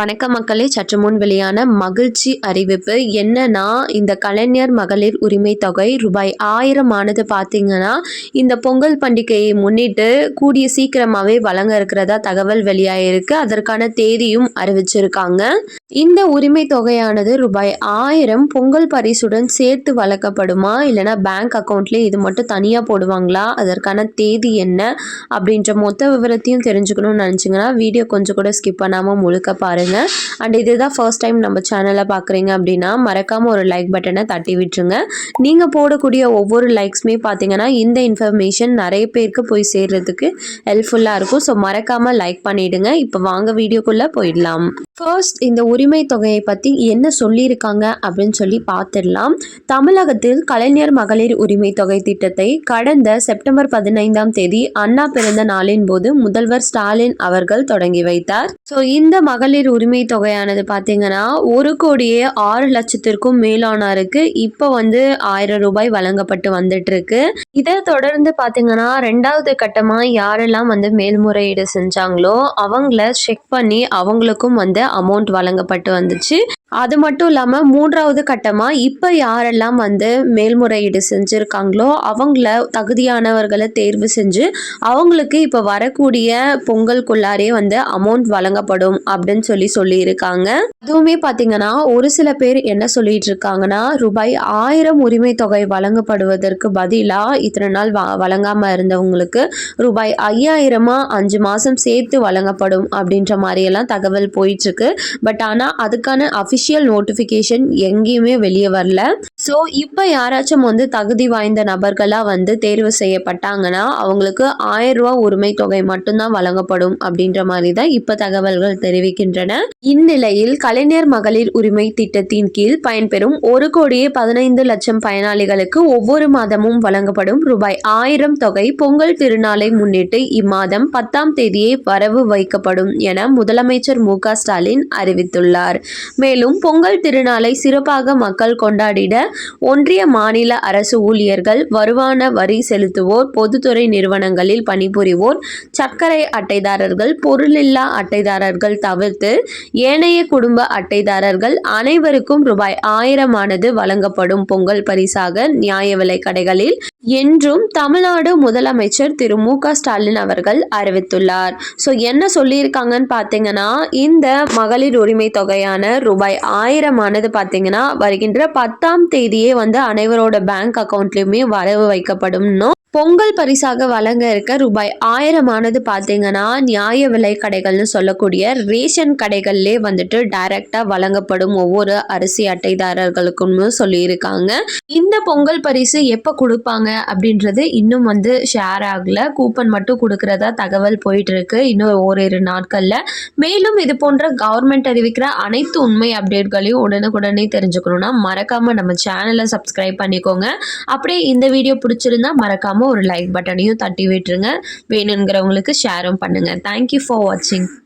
வணக்க மக்களே சற்று முன் வெளியான மகிழ்ச்சி அறிவிப்பு. என்னன்னா இந்த கலைஞர் மகளிர் உரிமை தொகை ரூபாய் ஆயிரம் ஆனது பார்த்தீங்கன்னா இந்த பொங்கல் பண்டிகையை முன்னிட்டு கூடிய சீக்கிரமாகவே வழங்க இருக்கிறதா தகவல் வெளியாயிருக்கு. அதற்கான தேதியும் அறிவிச்சிருக்காங்க. இந்த உரிமை தொகையானது ரூபாய் ஆயிரம் பொங்கல் பரிசுடன் சேர்த்து வழங்கப்படுமா? இல்லைனா பேங்க் அக்கௌண்ட்லேயே இது மட்டும் தனியாக போடுவாங்களா? அதற்கான தேதி என்ன? அப்படின்ற மொத்த விவரத்தையும் தெரிஞ்சுக்கணும்னு நினச்சிங்கன்னா வீடியோ கொஞ்சம் கூட ஸ்கிப் பண்ணாமல் முழுக்க பாருங்கள் அண்ட் இதுதான் ஃபர்ஸ்ட் டைம் நம்ம சேனலை பார்க்குறீங்க அப்படின்னா மறக்காமல் ஒரு லைக் பட்டனை தட்டி விட்டுருங்க. நீங்கள் போடக்கூடிய ஒவ்வொரு லைக்ஸுமே பார்த்தீங்கன்னா இந்த இன்ஃபர்மேஷன் நிறைய பேருக்கு போய் சேர்றதுக்கு ஹெல்ப்ஃபுல்லாக இருக்கும். ஸோ மறக்காமல் லைக் பண்ணிவிடுங்க இப்போ வாங்க வீடியோக்குள்ளே போயிடலாம். ஃபர்ஸ்ட் இந்த உரிமை தொகையை பற்றி என்ன சொல்லியிருக்காங்க அப்படின்னு சொல்லி பார்த்துடலாம் தமிழகத்தில் கலைஞர் மகளிர் உரிமை தொகை திட்டத்தை கடந்த செப்டம்பர் பதினைந்தாம் தேதி அண்ணா பிறந்த நாளின் போது முதல்வர் ஸ்டாலின் அவர்கள் தொடங்கி வைத்தார். ஸோ இந்த மகளிர் உரிமை தொகையானது பார்த்தீங்கன்னா ஒரு கோடியே ஆறு லட்சத்திற்கும் மேலானாருக்கு இப்போ வந்து ஆயிரம் ரூபாய் வழங்கப்பட்டு வந்துட்டு இருக்கு இதை தொடர்ந்து பார்த்தீங்கன்னா ரெண்டாவது கட்டமாக யாரெல்லாம் வந்து மேல்முறையீடு செஞ்சாங்களோ அவங்கள செக் பண்ணி அவங்களுக்கும் வந்து அமௌண்ட் வழங்கப்பட்டு வந்துச்சு. அது மட்டும் இல்லாமல் மூன்றாவது கட்டமாக இப்போ யாரெல்லாம் வந்து மேல்முறையீடு செஞ்சுருக்காங்களோ அவங்கள தகுதியானவர்களை தேர்வு செஞ்சு அவங்களுக்கு இப்போ வரக்கூடிய பொங்கலுக்குள்ளாரே வந்து அமௌண்ட் வழங்கப்படும் அப்படின்னு சொல்லி சொல்லியிருக்காங்க. அதுவுமே பார்த்தீங்கன்னா ஒரு சில பேர் என்ன சொல்லிட்டு இருக்காங்கன்னா ரூபாய் ஆயிரம் உரிமை தொகை வழங்கப்படுவதற்கு பதிலாக இத்தனை நாள் வ வழங்காமல் இருந்தவங்களுக்கு ரூபாய் ஐயாயிரமாக அஞ்சு மாதம் சேர்த்து வழங்கப்படும் அப்படின்ற மாதிரியெல்லாம் தகவல் போயிட்டுருக்கு. பட் ஆனால் அதுக்கான அஃபிஷியல் நோட்டிஃபிகேஷன் எங்கேயுமே வெளியே வரல. ஸோ இப்போ யாராச்சும் வந்து தகுதி வாய்ந்த நபர்களாக வந்து தேர்வு செய்யப்பட்டாங்கன்னா அவங்களுக்கு ஆயிரம் ரூபா உரிமை தொகை மட்டும்தான் வழங்கப்படும் அப்படின்ற மாதிரி தான் இப்போ தகவல்கள் தெரிவிக்கின்றன. இந்நிலையில் கலைஞர் மகளிர் உரிமை திட்டத்தின் கீழ் பயன்பெறும் ஒரு கோடியே பதினைந்து லட்சம் பயனாளிகளுக்கு ஒவ்வொரு மாதமும் வழங்கப்படும் ரூபாய் ஆயிரம் தொகை பொங்கல் திருநாளை முன்னிட்டு இம்மாதம் பத்தாம் தேதியே வரவு வைக்கப்படும் என முதலமைச்சர் மு க ஸ்டாலின் அறிவித்துள்ளார். மேலும் பொங்கல் திருநாளை சிறப்பாக மக்கள் கொண்டாடிட ஒன்றிய மாநில அரசு ஊழியர்கள் வருமான வரி செலுத்துவோர் பொதுத்துறை நிறுவனங்களில் பணிபுரிவோர் சர்க்கரை அட்டைதாரர்கள் பொருளில்லா அட்டைதாரர்கள் தவிர்த்து ஏனைய குடும்ப அட்டைதாரர்கள் அனைவருக்கும் ரூபாய் ஆயிரமானது வழங்கப்படும் பொங்கல் பரிசாக நியாய விலை கடைகளில் என்றும் தமிழ்நாடு முதலமைச்சர் திரு மு க ஸ்டாலின் அவர்கள் அறிவித்துள்ளார். ஸோ என்ன சொல்லியிருக்காங்கன்னு பார்த்தீங்கன்னா இந்த மகளிர் உரிமை தொகையான ரூபாய் ஆயிரமானது பார்த்தீங்கன்னா வருகின்ற பத்தாம் தேதியே வந்து அனைவரோட பேங்க் அக்கௌண்ட்லேயுமே வரவு வைக்கப்படும்னு பொங்கல் பரிசாக வழங்க இருக்க ரூபாய் ஆயிரமானது பார்த்தீங்கன்னா நியாய விலை கடைகள்னு சொல்லக்கூடிய ரேஷன் கடைகள்லே வந்துட்டு டைரக்டாக வழங்கப்படும் ஒவ்வொரு அரிசி அட்டைதாரர்களுக்கும் சொல்லியிருக்காங்க. இந்த பொங்கல் பரிசு எப்போ கொடுப்பாங்க அப்படின்றது இன்னும் வந்து ஷேர் ஆகல. கூப்பன் மட்டும் கொடுக்கறதா தகவல் போயிட்டு இருக்கு இன்னும் ஓரிரு நாட்களில். மேலும் இது போன்ற கவர்மெண்ட் அறிவிக்கிற அனைத்து உண்மை அப்டேட்களையும் உடனுக்குடனே தெரிஞ்சுக்கணும்னா மறக்காமல் நம்ம சேனலை சப்ஸ்கிரைப் பண்ணிக்கோங்க. அப்படியே இந்த வீடியோ பிடிச்சிருந்தா மறக்காம ஒரு லைக் பட்டனையும் தட்டி விட்டுருங்க. வேணுங்கிறவங்களுக்கு ஷேரும் பண்ணுங்கள் தேங்க்யூ ஃபார் வாட்சிங்